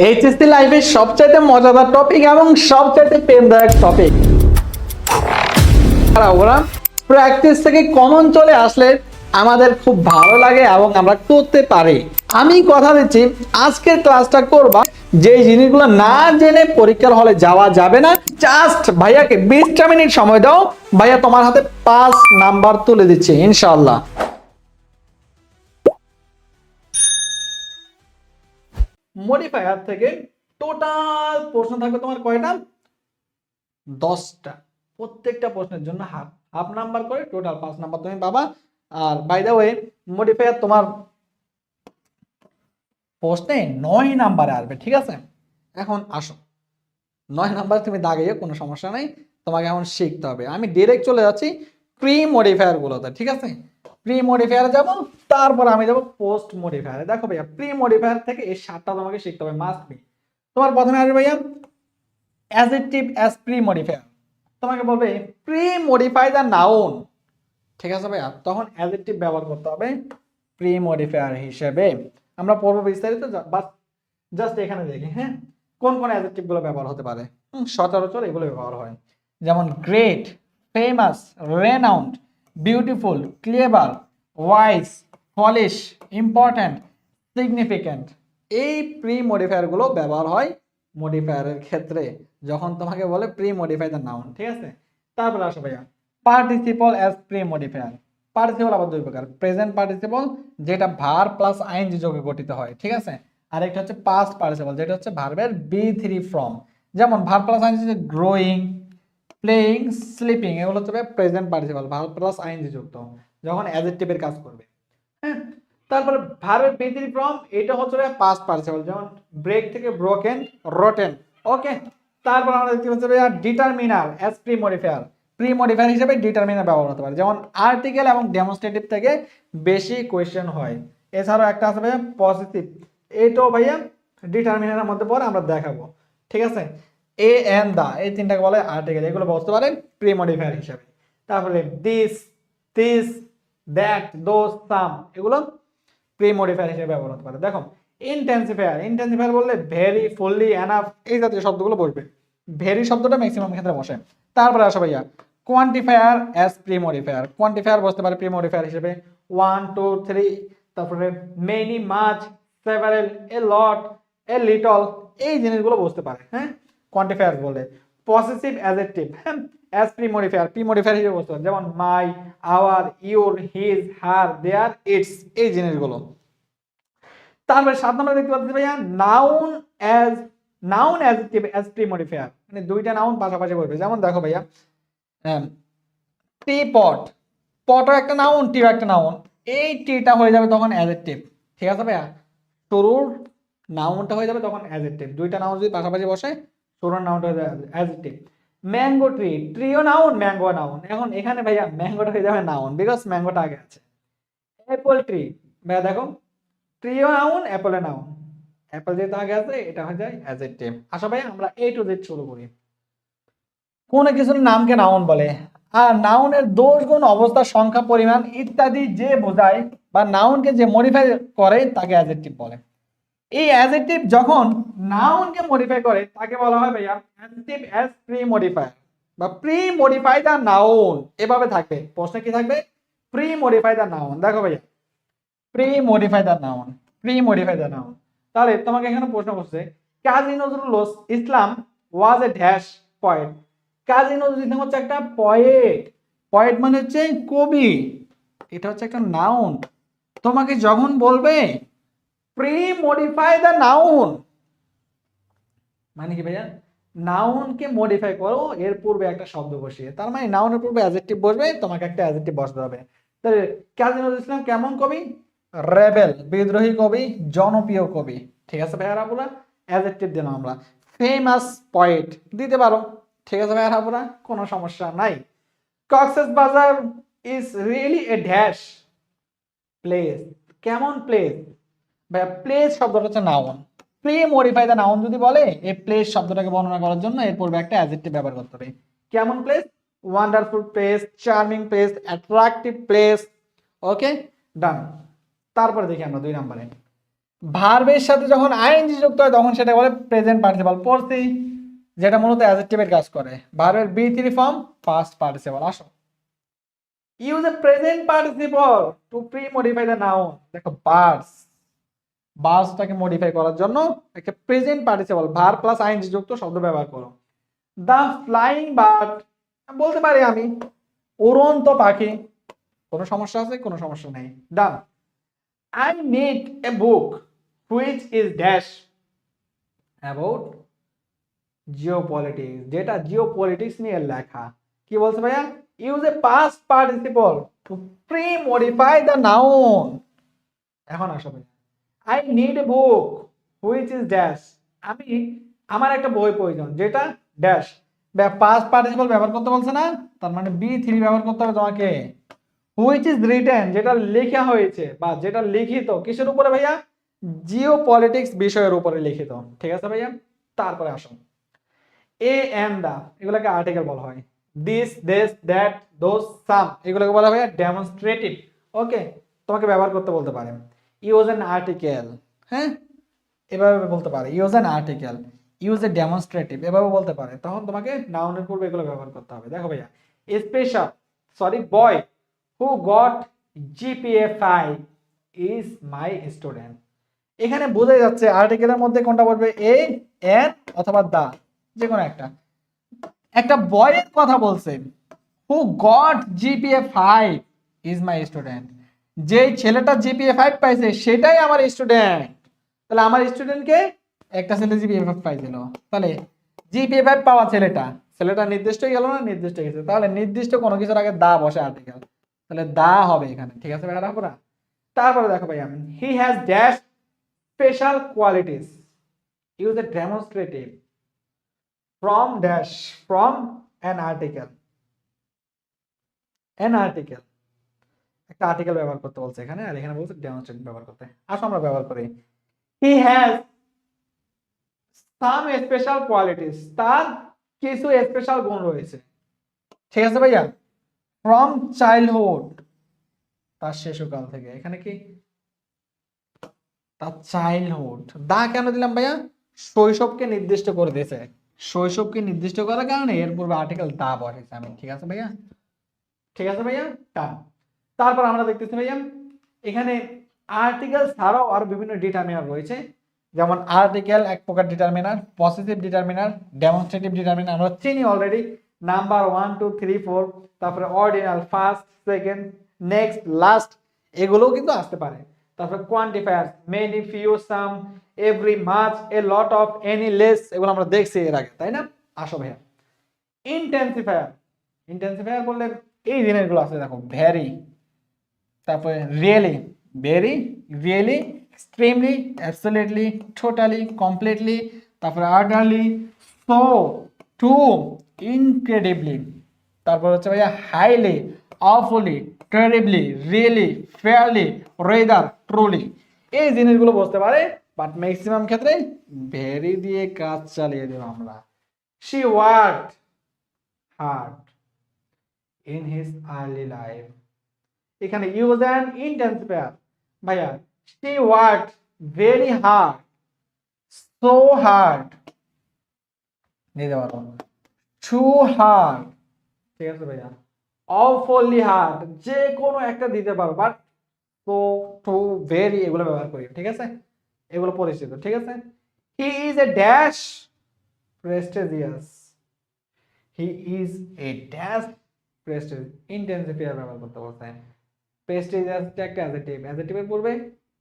HSC লাইফের সবচাইতে মজাদার টপিক এবং সবচাইতে প্রেমদায়ক টপিক আর ওরা প্র্যাকটিস থেকে কমন চলে আসলে আমাদের খুব ভালো লাগে এবং আমরা করতে পারি। আমি কথা দিচ্ছি, আজকের ক্লাসটা করবা যে জিনিসগুলো না জেনে পরীক্ষার হলে যাওয়া যাবে না জাস্ট ভাইয়াকে বিশটা মিনিট সময় দাও, ভাইয়া তোমার হাতে পাঁচ নাম্বার তুলে দিচ্ছে ইনশাল্লাহ মডিফায়ার থেকে টোটাল প্রশ্ন থাকবে তোমার কয়টা? দশটা। প্রত্যেকটা প্রশ্নের জন্য হাফ হাফ নাম্বার করে টোটাল পাঁচ নাম্বার তুমি পাবা। আর বাই দ্য ওয়ে মডিফায়ার তোমার প্রশ্নে নয় নাম্বারে আসবে, ঠিক আছে? এখন আসো। নয় নাম্বার তুমি দাগিয়ে কোনো সমস্যা নাই। তোমাকে এখন শিখতে হবে। আমি ডিরেক্ট চলে যাচ্ছি প্রি মডিফায়ারগুলোতে ঠিক আছে? প্রি মডিফায়ার যাব, তারপর আমি যাব পোস্ট মডিফায়ারে দেখো ভাইয়া প্রি মডিফায়ার থেকে এই সাতটা তোমাকে শিখতে হবে মাস্ট বি তোমার প্রথমে আসবে ভাইয়া অ্যাজেক্টিভ অ্যাজ প্রি মডিফায়ার তোমাকে বলবে প্রি মডিফাই দ্য নাউন ঠিক আছে ভাইয়া? তখন অ্যাজেক্টিভ ব্যবহার করতে হবে প্রি মডিফায়ার হিসেবে। আমরা পড়ব বিস্তারিত বাস জাস্ট এখানে দেখি হ্যাঁ? কোন কোন অ্যাজেক্টিভগুলো ব্যবহার হতে পারে? সচরাচর এগুলো ব্যবহার হয়। যেমন great famous renowned beautiful clear wise polish important significant এই প্রি মডিফায়ারগুলো ব্যবহার হয় মডিফায়ারের ক্ষেত্রে, যখন তোমাকে বলে প্রি মডিফাই দ্য নাউন ঠিক আছে? তারপরে আসো ভাইয়া participle as pre modifier participle আবার দুই প্রকার প্রেজেন্ট পার্টিসিপল যেটা ভার প্লাস আইনজি যোগে গঠিত হয়, ঠিক আছে? আরেকটা হচ্ছে পাস্ট পার্টিসিপল যেটা হচ্ছে ভার্বের বি থ্রি ফ্রম যেমন verb plus I N G growing playing sleeping এগুলো হচ্ছে present participle verb plus I N G যুক্ত, যখন অ্যাজেক্টিভের কাজ করবে। হ্যাঁ তারপরে ভার্বের বি থ্রি ফ্রম এটা হচ্ছে পাস্ট পার্টিসিপল যেমন ব্রেক থেকে ব্রোকেন রোটেন ওকে তারপর আমরা দেখতে পাচ্ছি determiner as pre modifier pre modifier হিসেবে ডিটারমিনার ব্যবহার হতে পারে, যেমন আর্টিকেল এবং ডেমনস্ট্রেটিভ থেকে বেশি কোয়েশ্চেন হয়। এছাড়াও একটা আছে ভাইয়া পজিটিভ এটাও ভাইয়া ডিটারমিনারের মধ্যে পরে আমরা দেখাবো, ঠিক আছে? এ এন দা এই তিনটাকে বলে আর্টিকেল এগুলো বলতে পারে প্রি মডিফায়ার হিসেবে। তারপরে this this that those some এগুলো প্রি মডিফায়ার হিসেবে ব্যবহার হতে পারে। দেখো ইনটেন্সিফায়ার ইনটেন্সিফায়ার বললে ভেরি ফুললি এনাফ এই জাতীয় শব্দগুলো বসবে। ভেরি শব্দটা ম্যাক্সিমাম ক্ষেত্রে বসে। তারপরে আসো ভাইয়া quantifier as pre modifier quantifier বসতে পারে প্রি মডিফায়ার হিসেবে। ওয়ান টু থ্রি তারপরে many much several a lot a little এই জিনিসগুলো বসতে পারে হ্যাঁ? কোয়ান্টিফায়ার বলে। পসেসিভ অ্যাজেক্টিভ হ্যাঁ as pre modifier pre modifier হিসেবে বসতে যেমন my our your his her their its এই জিনিসগুলো। তারপরে সাত নম্বরে দেখতে পাচ্ছি ভাইয়া noun as noun adjective as pre modifier মানে দুইটা নাউন পাশাপাশি বলবে। যেমন দেখো ভাইয়া টি পট পটও একটা নাউন টিও একটা নাউন এই টিটা হয়ে যাবে তখন অ্যাজেক্টিভ ঠিক আছে ভাইয়া? শুরুর নাউনটা হয়ে যাবে তখন অ্যাজেক্টিভ দুইটা নাউন যদি পাশাপাশি বসে শুরুর নাউনটা হয়ে যাবে অ্যাজেক্টিভ ম্যাঙ্গো ট্রি ট্রিও নাউন ম্যাঙ্গো নাউন এখন এখানে ভাইয়া ম্যাঙ্গোটা হয়ে যাবে নাউন বিকজ ম্যাঙ্গোটা আগে আছে। অ্যাপল ট্রি ভাইয়া দেখো ট্রিও নাউন অ্যাপলে নাউন অ্যাপল যেহেতু আগে আছে, এটা হয়ে যায় অ্যাজেক্টিভ আসো ভাই আমরা এ টু জেড শুরু করি। কোন কিছুর নামকে নাউন বলে, আর নাউনের দোষ গুণ, অবস্থা, সংখ্যা, পরিমাণ ইত্যাদি যে বোঝায় বা নাউনকে যে মডিফাই করে, তাকে অ্যাজেক্টিভ বলে। এই অ্যাজেক্টিভ যখন নাউনকে মডিফাই করে, তাকে বলা হয় ভাইয়া অ্যাজেক্টিভ অ্যাজ প্রি মডিফায়ার বা প্রি মডিফাই দ্য নাউন এভাবে থাকবে। প্রশ্ন কি থাকবে? প্রি মডিফাই দ্য নাউন দেখো ভাইয়া। Pre modify the noun pre modify the noun তাহলে তোমাকে এখানে প্রশ্ন করছে, Kazi Nazrul Islam was a dash poet Kazi Nazrul Islam হচ্ছে একটা পয়েট পয়েট মানে হচ্ছে কবি। এটা হচ্ছে একটা নাউন তোমাকে যখন বলবে প্রি মডিফাই দ্য নাউন মানে কি ভাইয়া? নাউনকে মডিফাই করো, এর পূর্বে একটা শব্দ বসিয়ে। তার মানে নাউনের পূর্বে অ্যাজেক্টিভ বসবে, তোমাকে একটা অ্যাজেক্টিভ বসাতে হবে। তাহলে কাজী নজরুল ইসলাম কেমন কবি? রেবেল বিদ্রোহী কবি, জনপ্রিয় কবি। ঠিক আছে ভাইয়ারা পুরা অ্যাজেক্টিভ দিলাম আমরা। ফেমাস পয়েট দিতে পারো। ঠিক আছে ভাইয়ারা পুরা কোনো সমস্যা নাই। Cox's Bazar is really a dash place কেমন প্লেস ভাইয়া প্লেস শব্দটা হচ্ছে noun pre modify the noun যদি বলে, এই প্লেস শব্দটাকে বর্ণনা করার জন্য এর পূর্বে একটা অ্যাজেক্টিভ ব্যবহার করতে হবে। কেমন place wonderful place charming place attractive place okay done তারপরে দেখি আমরা দুই নম্বরে। ভার্বের সাথে যখন আইএনজি যুক্ত হয়, তখন সেটা বলে প্রেজেন্ট পার্টিসিপাল পড়ছি, যেটা মূলত অ্যাডজেক্টিভের কাজ করে। ভার্বের B three form past participle আসো। Use a present participle to pre modify the noun দেখো বার্ডস বার্ডসটাকে মডিফাই করার জন্য একটা present participle verb plus I N G যুক্ত শব্দ ব্যবহার করো। দ্য ফ্লাইং বার্ড বলতে পারি আমি, উড়ন্ত পাখি। কোনো সমস্যা আছে? কোনো সমস্যা নেই। Done I need a book which is dash about geopolitics, যেটা জিওপলিটিক্স নিয়ে লেখা। কি বলছে ভাইয়া? Use a past participle to pre modify the noun এখন আসো ভাইয়া। I need a book which is dash আমি, আমার একটা বই প্রয়োজন, যেটা ড্যাশ পাস্ট পার্টিসিপল ব্যবহার করতে বলছে না, তার মানে বি থ্রি ব্যবহার করতে হবে তোমাকে। হুইচ ইজ রিটেন যেটা লেখা হয়েছে, বা যেটা লিখিত, কিসের উপরে ভাইয়া? জিও পলিটিক্স বিষয়ের উপরে লিখিত। ঠিক আছে ভাইয়া? তারপরে আসুন। এ এন্ড দা এগুলোকে আর্টিকেল বলা হয়। This this that those some এগুলোকে বলা হয় ডেমনস্ট্রেটিভ ওকে তোমাকে ব্যবহার করতে বলতে পারে। ইউজ এন আর্টিকেল হ্যাঁ? এভাবে বলতে পারে। Use an article use a demonstrative এভাবে বলতে পারে। তখন তোমাকে নাউনের পূর্বে এগুলো ব্যবহার করতে হবে। দেখো ভাইয়া special sorry boy who got GPA five is my student এখানে বোঝা যাচ্ছে আর্টিকেলের মধ্যে কোনটা বলবে এ এন অথবা দা যে কোনো একটা একটা বয়ের কথা বলছে। Who got GPA five is my student যে ছেলেটা জিপিএ ফাইভ পাইছে, সেটাই আমার স্টুডেন্ট তাহলে আমার স্টুডেন্টকে একটা ছেলে জিপিএ ফাইভ পাইছিল তাহলে জিপিএ ফাইভ পাওয়া ছেলেটা ছেলেটা নির্দিষ্ট গেল না নির্দিষ্ট গেছে? তাহলে নির্দিষ্ট কোনো কিছুর আগে দা বসে আর্টিকেল তাহলে দা হবে এখানে, ঠিক আছে ভাইয়া রাখো না তারপরে দেখো ভাই আমি he has dash special qualities use a demonstrative from dash from an article an article article ব্যবহার করতে বলছে এখানে, আর এখানে বলছে ডেমনস্ট্রেটিভ ব্যবহার করতে। আসো আমরা ব্যবহার করি। He has some special qualities তার কিছু স্পেশাল গুণ রয়েছে। ঠিক আছে ভাইয়া? ফ্রম চাইল্ডহুড তার শিশুকাল থেকে। এখানে কি? তার চাইল্ডহুড দা কেন দিলাম ভাইয়া? শৈশবকে নির্দিষ্ট করে দিয়েছে। শৈশবকে নির্দিষ্ট করার কারণে এর পূর্বে আর্টিকেল দা বসেছে আমি। ঠিক আছে ভাইয়া? ঠিক আছে ভাইয়া? তা তারপর আমরা দেখতেছি ভাইয়া, এখানে আর্টিকেল ছাড়াও আরও বিভিন্ন ডিটারমিনার রয়েছে। যেমন আর্টিকেল এক প্রকার determiner positive determiner demonstrative determiner আমরা চিনি already number one two three four তারপরে ordinal first second next last এগুলোও কিন্তু আসতে পারে। তারপরে quantifier many few some every much a lot of any less এগুলো আমরা দেখছি এর আগে, তাই না? আসো ভাইয়া। ইন্টেন্সিফায়ার ইন্টেন্সিফায়ার বললে এই জিনিসগুলো আছে, দেখো ভ্যারি তারপরে really very really extremely absolutely totally completely তারপরে আর্ডারলি সো টু ইনক্রেডিবলি তারপর হচ্ছে ভাইয়া highly awfully terribly really fairly rather truly এই জিনিসগুলো বুঝতে পারে বাট ম্যাক্সিমাম ক্ষেত্রে ভেরি দিয়ে কাজ চালিয়ে দেব আমরা। She work hard in his early life এখানে ইউজ অ্যান্ড ইন্টেন্সিফায়ার ভাইয়া she work very hard so hard নিতে পারো টু হার্ড ঠিক আছে ভাইয়া। অফলি হার্ড যে কোনো একটা দিতে পারো বাট সো টু ভেরি এগুলো ব্যবহার করি, ঠিক আছে? এগুলো পরিচিত, ঠিক আছে? He is a dash prestigious he is a dash prestige intensifier ব্যবহার করতে বলছে। প্রেস্টিজিয়াস একটা অ্যাডজেক্টিভ অ্যাডজেক্টিভের পূর্বে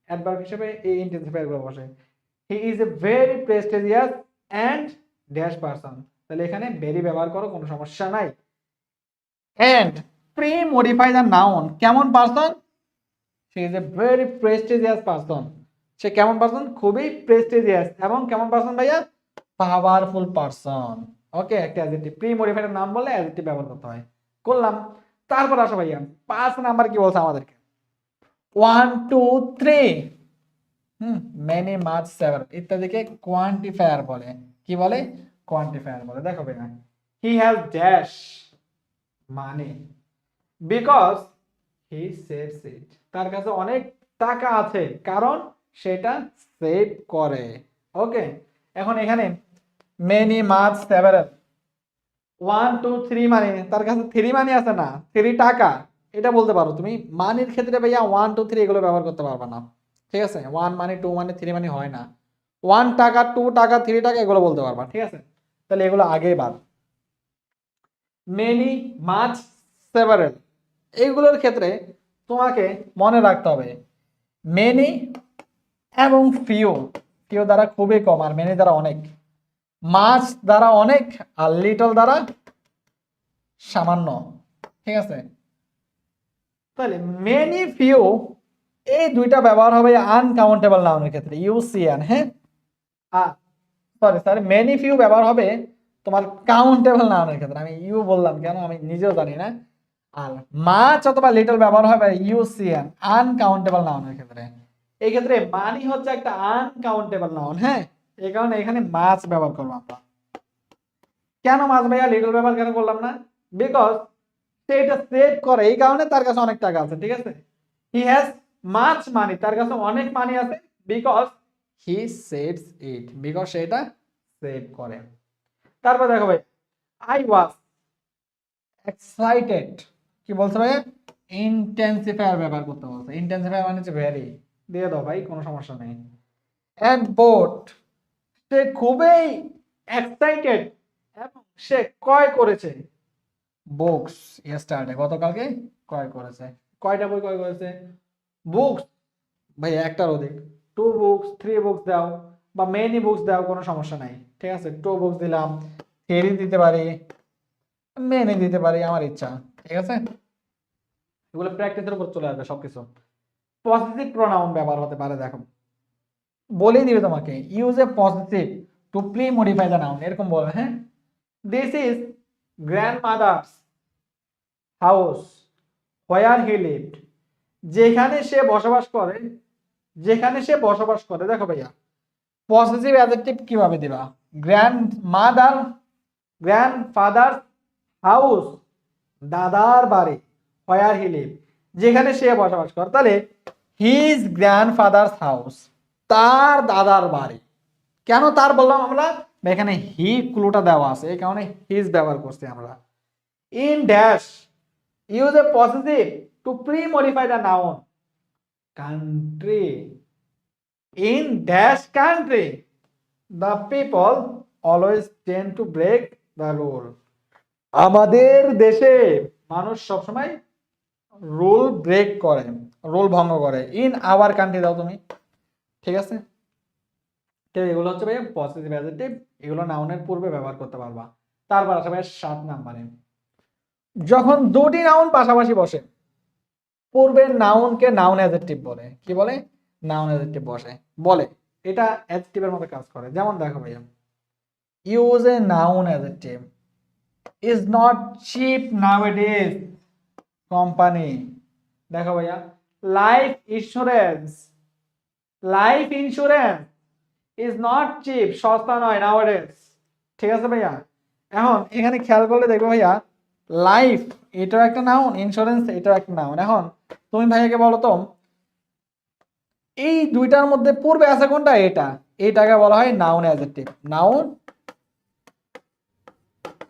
অ্যাডভার্ব হিসেবে এই ইন্টেন্সিফায়ারগুলো বসে। He is a very prestigious and dash person তাহলে এখানে ভেরি ব্যবহার করো, কোনো সমস্যা নাই। And pre modify the noun কেমন person say is a very prestigious person সে কেমন পারসন খুবই প্রেস্টিজিয়াস এবং কেমন পারসন ভাইয়া? পাওয়ারফুল পারসন ওকে একটা অ্যাডজেক্টিভ প্রি মডিফাইড নাম বললে অ্যাডজেক্টিভ ব্যবহার করতে হয়। করলাম। তারপর আসো ভাইয়া, পাঁচ নাম্বার কি বলছে আমাদেরকে? One two three hmm many much seven ইত্যাদিকে কোয়ান্টিফায়ার বলে। কি বলে? কোয়ান্টিফায়ার বলে। দেখো ভাইয়া he has dash money because he saves it তার কাছে অনেক টাকা আছে, কারণ সেটা সেভ করে। ওকে এখন এখানে many much several one two three money তার কাছে থ্রি মানি আছে না। থ্রি টাকা। এটা বলতে পারো। তুমি মানির ক্ষেত্রে ভাইয়া ওয়ান টু থ্রি এগুলো ব্যবহার করতে পারবে না। ঠিক আছে? One money two money three money হয় না। ওয়ান টাকা টু টাকা থ্রি টাকা এগুলো বলতে পারবা। ঠিক আছে? তাহলে এগুলো আগেই বাদ। মেনি মাছ সেভারেল এইগুলোর ক্ষেত্রে তোমাকে মনে রাখতে হবে। মেনি এবং ফিও ফিও দ্বারা খুবই কম, আর মেনি দ্বারা অনেক। মাছ দ্বারা অনেক আর লিটল দ্বারা সামান্য। ঠিক আছে? তাহলে মেনি ফিউ এই দুইটা ব্যবহার হবে আনকাউন্টেবল নাউনের ক্ষেত্রে ইউসিএন হ্যাঁ? সরি সরি মেনি ফিউ ব্যবহার হবে তোমার কাউন্টেবল নাউনের ক্ষেত্রে। আমি ইউ বললাম কেন? আমি নিজেও জানি না। আর মাছ অথবা লিটল ব্যবহার হবে ইউসিএন আনকাউন্টেবল নাউনের ক্ষেত্রে। এই ক্ষেত্রে মানি হচ্ছে একটা আনকাউন্টেবল নাউন হ্যাঁ? এই কারণে এখানে মাছ ব্যবহার করব আমরা। কেন মাছ ভাইয়া লিটল ব্যবহার কেন করলাম না? বিকজ সে এটা সেভ করে, এই কারণে তার কাছে অনেক টাকা আছে, ঠিক আছে? হি হ্যাজ মাছ মানি তার কাছে অনেক মানি আছে বিকজ হি ইট বিকজ সে এটা সেভ করে। তারপর দেখো ভাই আই ওয়াজ এক্সাইটেড কি বলছে ভাই ইন্টেন্সিফায়ার ব্যবহার করতে বলছে। ইন্টেন্সিফায়ার মানে হচ্ছে ভেরি। দিয়ে দাও ভাই, কোনো সমস্যা নেই। অ্যান্ড বোট সে খুবই এক্সাইটেড এবং সে ক্রয় করেছে। বুকস ইয়েস্টারডে গতকালকে ক্রয় করেছে। কয়টা বই ক্রয় করেছে? বুকস ভাই, একটার অধিক। টু বুকস থ্রি বুকস দাও বা মেনি বুকস দাও, কোনো সমস্যা নাই। ঠিক আছে? টু বুকস দিলাম। থ্রি দিতে পারি। মেনি দিতে পারি, আমার ইচ্ছা। ঠিক আছে? এগুলো প্র্যাকটিসের উপর চলে আসবে সবকিছু। পজিটিভ প্রোনাউন ব্যবহার হতে পারে, দেখো। বলেই দিবে তোমাকে use a positive to pre modify the noun এরকম বলবে হ্যাঁ? This is grandmother's house where he lived যেখানে সে বসবাস করে, যেখানে সে বসবাস করে, দেখো ভাইয়া পজিটিভ অ্যাডজেক্টিভ কীভাবে দিবা? Grandmother grandfather house দাদার বাড়ি হোয়ার হি লিভ যেখানে সে বসবাস করে, তাহলে হিজ গ্র্যান্ড ফাদার্স হাউস তার দাদার বাড়ি। কেন তার বললাম আমরা? এখানে হি ক্লুটা দেওয়া আছে, এই কারণে হিজ ব্যবহার করছি আমরা। In dash use a positive to pre modify the noun country in dash country the people always tend to break the rule আমাদের দেশে মানুষ সবসময় রুল ব্রেক করে রুল ভঙ্গ করে। ইন আওয়ার কান্ট্রি দাও তুমি। ঠিক আছে? তো এগুলো হচ্ছে ভাই পজিটিভ অ্যাডজেক্টিভ এগুলো নাউনের পূর্বে ব্যবহার করতে পারবা। তারপর আসবে সাত নাম্বারে যখন দুটি নাউন পাশাপাশি বসে পূর্বের নাউনকে নাউন অ্যাডজেক্টিভ বলে। কি বলে? নাউন অ্যাডজেক্টিভ বসে। বলে। এটা অ্যাডজেক্টিভের মতো কাজ করে। যেমন দেখো ভাইয়া use a noun adjective is not cheap nowadays company দেখো ভাইয়া life insurance life insurance is not cheap সস্তা নয় নাওয়াডেজ ঠিক আছে ভাইয়া? এখন এখানে খেয়াল করলে দেখবে ভাইয়া লাইফ এটাও একটা নাউন ইন্স্যুরেন্স এটাও একটা নাউন এখন তুমি ভাইয়াকে বলো তো, এই দুইটার মধ্যে পূর্বে আছে কোনটা? এটা। এটাকে বলা হয় নাউন অ্যাজেক্টিভ নাউন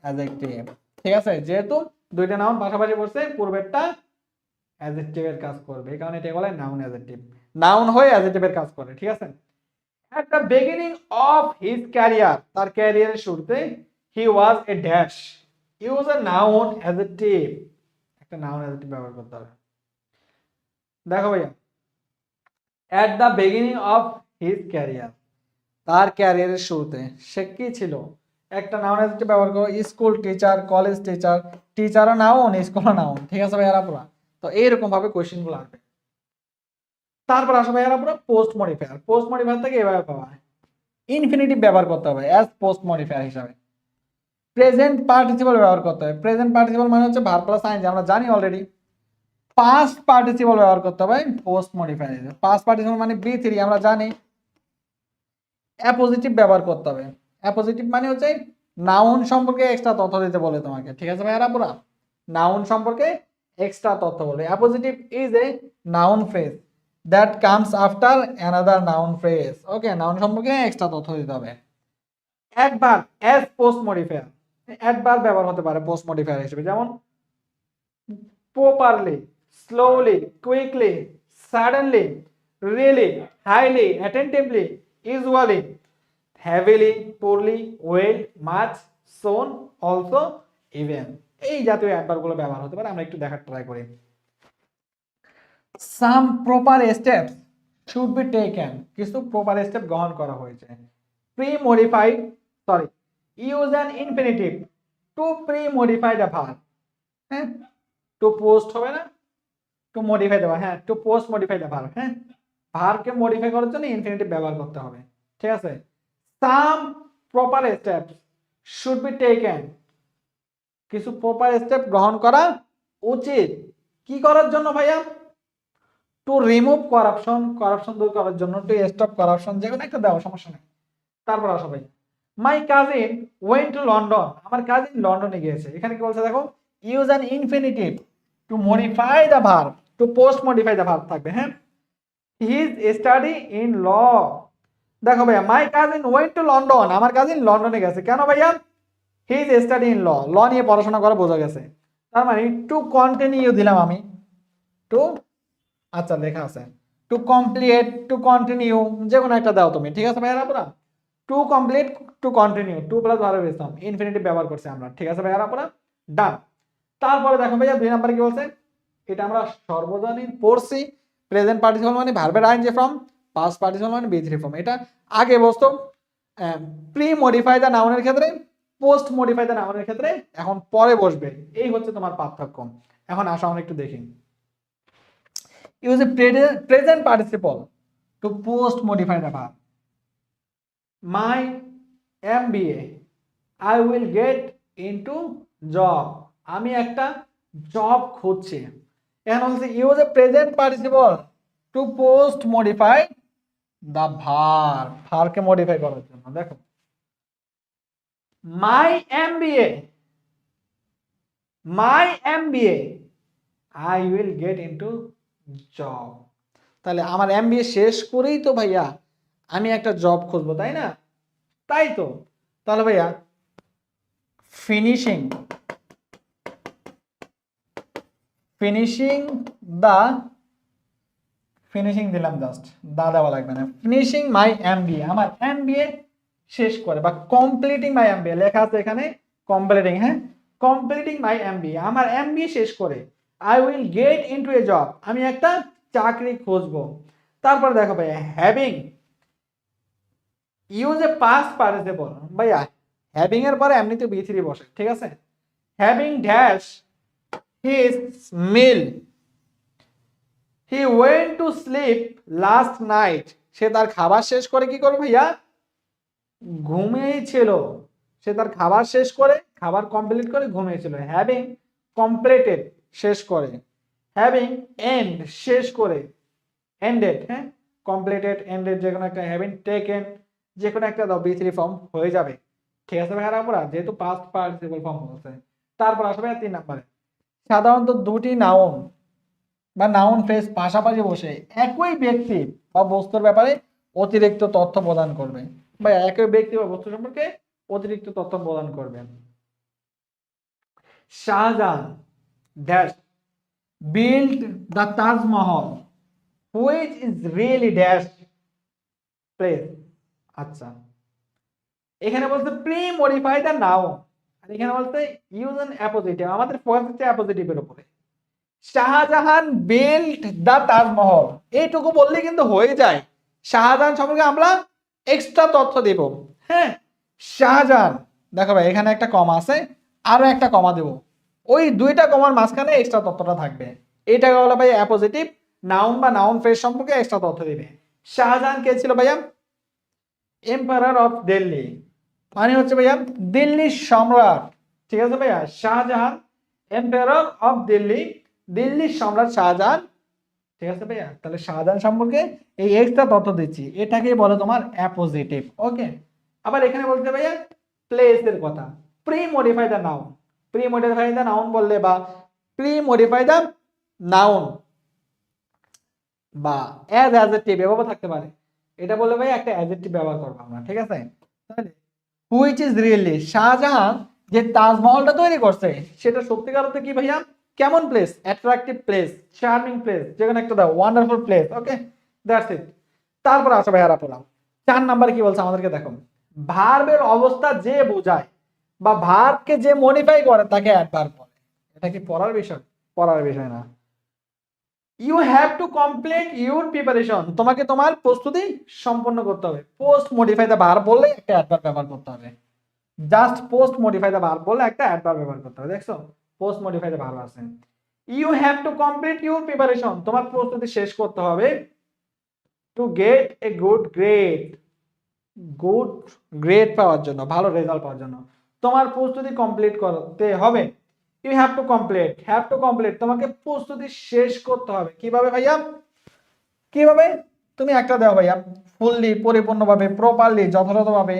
অ্যাজেক্টিভ ঠিক আছে? যেহেতু দুইটা নাউন পাশাপাশি বসছে পূর্বেরটা অ্যাজেক্টিভের কাজ করবে। এই কারণে এটা বলা নাউন অ্যাজেক্টিভ নাউন হয়ে অ্যাজেক্টিভের কাজ করে, ঠিক আছে? At the beginning of his career, তার ক্যারিয়ারের শুরুতে was a dash he was a noun adjective একটা noun adjective ব্যবহার করতে হবে। দেখো ভাইয়া। At the beginning of his career, তার ক্যারিয়ারের শুরুতে, সে কি ছিল? একটা নাউন adjective ব্যবহার করো। স্কুল টিচার কলেজ টিচার টিচারও নাউন স্কুলও নাউন ঠিক আছে ভাইয়ারা পুরা? তো এইরকম ভাবে কোয়েশ্চেনগুলো আসবে তারপর আসবে ভাইয়ারা পুরো পোস্ট মডিফায়ার পোস্ট মডিফায়ার থেকে এভাবে পাওয়া ইনফিনিটিভ ব্যবহার করতে হবে অ্যাজ পোস্ট মডিফায়ার হিসাবে। প্রেজেন্ট পার্টিসিপল ব্যবহার করতে হবে। প্রেজেন্ট পার্টিসিপল মানে হচ্ছে ভার প্লাস সাইন আমরা জানি অলরেডি পাস্ট পার্টিসিপল ব্যবহার করতে হবে পোস্ট মডিফায়ার পাস্ট পার্টিসিপল মানে বি থ্রি আমরা জানি। অ্যাপোজিটিভ ব্যবহার করতে হবে। অ্যাপোজিটিভ মানে হচ্ছে নাউন সম্পর্কে এক্সট্রা তথ্য দিতে বলে তোমাকে। ঠিক আছে ভাইয়ারা পুরা। নাউন সম্পর্কে এক্সট্রা তথ্য বলবে। Appositive is a noun phrase that comes after another noun phrase okay noun সম্পর্কে এক্সট্রা তথ্য দিতে হবে। একবার অ্যাজ পোস্ট মডিফায়ার একবার ব্যবহার হতে পারে পোস্ট মডিফায়ার হিসেবে। যেমন properly slowly quickly suddenly really highly attentively usually heavily poorly well much soon also even এই জাতীয় অ্যাডভার্বগুলো ব্যবহার হতে পারে, আমরা একটু দেখার ট্রাই করি। Some proper steps should be taken কিছু প্রপার স্টেপ গ্রহণ করা হয়েছে। Pre modified sorry use an infinitive to pre modified a verb হ্যাঁ টু পোস্ট হবে না টু মডিফাই দেওয়া হ্যাঁ টু পোস্ট মডিফাই দ্য ভার হ্যাঁ ভারকে মডিফাই করার জন্য ইনফিনিটিভ ব্যবহার করতে হবে। ঠিক আছে? Some proper steps should be taken কিছু প্রপার স্টেপ গ্রহণ করা উচিত। কি করার জন্য ভাইয়া? টু রিমুভ করাপশন করাপশন দূর করার জন্য টু স্টপ করাপশন যে কোনো একটা দেওয়া সমস্যা নেই। তারপর আসো ভাই। My cousin went to London আমার কাজিন লন্ডনে গিয়েছে। এখানে কি বলছে দেখো? Use an infinitive to modify the verb to post modify the verb থাকবে হ্যাঁ? হিজ স্টাডি ইন ল দেখো ভাইয়া my cousin went to London আমার কাজিন লন্ডনে গেছে। কেন ভাইয়া? His study in law law নিয়ে পড়াশোনা করা বোঝা গেছে। তার মানে টু কন্টিনিউ দিলাম আমি। টু আচ্ছা লেখা আছে। টু কমপ্লিট টু কন্টিনিউ যে কোনো একটা দাও তুমি। ঠিক আছে ভাইয়ারা পুরা to complete to continue to plus ভালো বেসলাম ইনফিনিটিভ ব্যবহার করছি আমরা। ঠিক আছে ভাইয়ারা পুরা ডান তারপরে দেখো ভাইয়া দুই নাম্বারে কি বলছে? এটা আমরা সর্বজনীন পড়ছি। প্রেজেন্ট পার্টিসিপল মানে ভার্বের আইনজি ফর্ম পাস্ট পার্টিসিপল মানে বি থ্রি ফর্ম এটা আগে বসতো প্রি মডিফাই দ্য নাউনের ক্ষেত্রে পোস্ট মডিফাই দ্য নাউনের ক্ষেত্রে এখন পরে বসবে। এই হচ্ছে তোমার পার্থক্য। এখন আসো, আমরা একটু দেখি। Use a present participle to post modify the verb my M B A I will get into job আমি একটা জব খুঁজছি। এখন হচ্ছে use a present participle to post modify the verb ভারকে modify করার জন্য। দেখো B A my M B A I will get into job তাহলে আমার এম বি এ শেষ করেই তো ভাইয়া আমি একটা জব খুঁজবো, তাই না? তাই তো। তাহলে ভাইয়া ফিনিশিং ফিনিশিং দা ফিনিশিং দিলাম জাস্ট দা দেওয়া লাগবে না। ফিনিশিং মাই এম আমার এম শেষ করে বা কমপ্লিটিং মাই এম লেখা আছে এখানে কমপ্লিটিং হ্যাঁ? কমপ্লিটিং মাই এম আমার এম শেষ করে I will get into a job আমি একটা চাকরি খুঁজবো। তারপরে দেখো ভাইয়া having use a past participle ভাইয়া হ্যাভিং এর পরে এমনিতে বি থ্রি বসে, ঠিক আছে? Having dash his meal he went to sleep last night সে তার খাবার শেষ করে কি করবে ভাইয়া? ঘুমিয়েছিল সে তার খাবার শেষ করে, খাবার কমপ্লিট করে ঘুমিয়েছিল হ্যাভিং কমপ্লিটেড শেষ করে। হ্যাভিং এন্ড শেষ করে। এন্ডেড হ্যাঁ? কমপ্লিটেড এন্ডেড যে কোনো একটা হ্যাভিং টেকেন যে কোনো একটা দাও বি থ্রি ফর্ম হয়ে যাবে। ঠিক আছে ভাইয়ারা আমরা? যেহেতু পাস্ট পার্টিসিপল ফর্ম হচ্ছে। তারপর আসবে তিন নম্বরে। সাধারণত দুটি নাউন বা নাউন ফ্রেজ পাশাপাশি বসে একই ব্যক্তি বা বস্তুর ব্যাপারে অতিরিক্ত তথ্য প্রদান করবে। বা একই ব্যক্তি বা বস্তু সম্পর্কে অতিরিক্ত তথ্য প্রদান করবেন। Shahjahan dash build the Taj Mahal which is really dash place আচ্ছা। এখানে বলতে প্রি মডিফাই দ্য নাও আর এখানে বলতে ইউজ অ্যান অ্যাপোজিটিভ আমাদের ফোকাস হচ্ছে অ্যাপোজিটিভের উপরে। শাহজাহান বিল্ড দ্য তাজমহল এইটুকু বললে কিন্তু হয়ে যায়। শাহজাহান সম্পর্কে আমরা এক্সট্রা তথ্য দেব। হ্যাঁ। শাহজাহান দেখো ভাই এখানে একটা কমা আছে আরও একটা কমা দেব। ওই দুইটা কমার মাঝখানে এক্সট্রা তথ্যটা থাকবে। এটাকে বলা ভাই অ্যাপোজিটিভ নাউন বা নাউন ফ্রেজ সম্পর্কে এক্সট্রা তথ্য দিবে। শাহজাহান কে ছিল ভাইয়া? এম্পায়ার অফ দিল্লি মানে হচ্ছে ভাইয়া দিল্লির সম্রাট। ঠিক আছে ভাইয়া? শাহজাহান এম্পায়ার অফ দিল্লি দিল্লির সম্রাট শাহজাহান ঠিক আছে ভাইয়া? তাহলে শাহজাহান সম্পর্কে এই এক্সট্রা তথ্য দিচ্ছি। এটাকেই বলে তোমার অ্যাপোজিটিভ ওকে আবার এখানে বলতে ভাইয়া প্লেসের কথা। Pre modify the noun pre modify the noun বললে বা প্রি মডিফাই দ্য নাউন বা অ্যাজ অ্যাজেটিভ এভাবে থাকতে পারে। এটা বলে ভাই একটা অ্যাজেটিভ ব্যবহার করব আমরা, ঠিক আছে? তাহলে হুইচ ইজ রিয়েলি শাহজাহান যে তাজমহলটা তৈরি করছে, সেটা সত্যিকার অর্থে কি ভাইয়া? কেমন place attractive place charming place যেখানে একটা দাও wonderful place okay that's it তারপর আসো ভাইয়ারা পড়াম চার নাম্বারে কি বলছে আমাদেরকে দেখো। ভার্বের অবস্থা যে বোঝায় বা ভার্বকে যে মডিফাই করে, তাকে অ্যাডভার্ব বলে। এটা কি পড়ার বিষয়? পড়ার বিষয় না। You have to complete your preparation তোমাকে তোমার প্রস্তুতি সম্পন্ন করতে হবে। পোস্ট মডিফাই দা ভার্ব বললে একটা অ্যাডভার্ব ব্যবহার করতে হবে। Just post modify the verb বললে একটা অ্যাডভার্ব ব্যবহার করতে হবে। দেখছ? পোস্ট মডিফাইতে ভার্ব আছে। You have to complete your preparation তোমার প্রস্তুতি শেষ করতে হবে। To get a good grade good grade পাওয়ার জন্য, ভালো রেজাল্ট পাওয়ার জন্য। তোমার প্রস্তুতি কমপ্লিট করতে হবে। You have to complete have to complete তোমাকে প্রস্তুতি শেষ করতে হবে। কীভাবে ভাইয়া? কীভাবে? তুমি একটা দাও ভাইয়া। ফুললি পরিপূর্ণভাবে প্রপারলি যথাযথভাবে।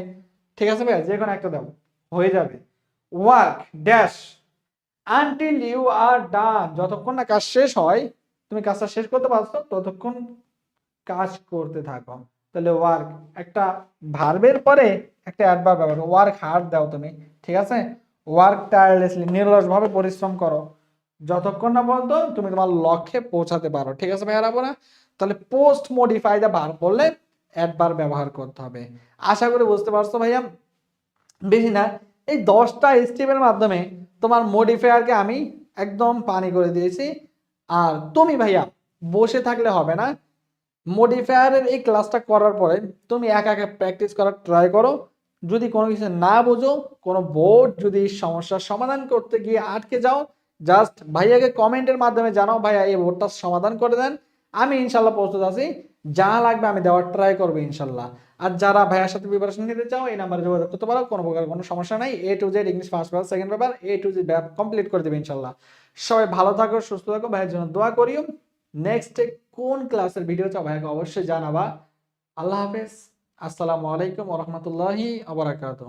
ঠিক আছে ভাইয়া? যে কোনো একটা দাও। হয়ে যাবে। Work dash until you are done যতক্ষণ না কাজ শেষ হয়, তুমি কাজটা শেষ করতে পারছ, ততক্ষণ কাজ করতে থাকো। তাহলে ওয়ার্ক একটা ভার্বের পরে একটা অ্যাডভার্ব ব্যবহার ওয়ার্ক হার্ড দাও তুমি, ঠিক আছে? ওয়ার্ক টায়ারলেসলি নিরলসভাবে পরিশ্রম করো। যতক্ষণ না পর্যন্ত তুমি তোমার লক্ষ্যে পৌঁছাতে পারো, ঠিক আছে ভাইয়ারা বোনা তাহলে পোস্ট মডিফাই দা ভার্ব বললে অ্যাডভার্ব ব্যবহার করতে হবে। আশা করি বুঝতে পারছ ভাইয়া? বেশি না, এই দশটা স্টেপের মাধ্যমে তোমার মডিফায়ারকে আমি একদম পানি করে দিয়েছি। আর তুমি ভাইয়া, বসে থাকলে হবে না। মডিফায়ারের এই ক্লাসটা করার পরে তুমি একা একা প্র্যাকটিস করার ট্রাই করো। যদি কোনো কিছু না বোঝো, কোনো বোর্ড যদি সমস্যার সমাধান করতে গিয়ে আটকে যাও জাস্ট ভাইয়াকে কমেন্টের মাধ্যমে জানাও, ভাইয়া, এই বোর্ডটা সমাধান করে দেন। আমি ইনশাল্লাহ প্রস্তুত আছি। যা লাগবে আমি দেওয়ার ট্রাই করব ইনশাল্লাহ। আর যারা ভাইয়ার সাথে প্রিপারেশন নিতে চাও, এই নাম্বারে যোগাযোগ করতে পারো, কোনো প্রকার কোনো সমস্যা নাই। A to Z English first paper second paper A to Z complete করে দেবে ইনশাল্লাহ। সবাই ভালো থাকো, সুস্থ থাকো, ভাইয়ের জন্য দোয়া করিও নেক্সট কোন ক্লাসের ভিডিও চাও ভাইয়াকে অবশ্যই জানাবা। আল্লাহ হাফেজ। আসসালামু আলাইকুম ওরহমতুল্লাহি আবরাকাত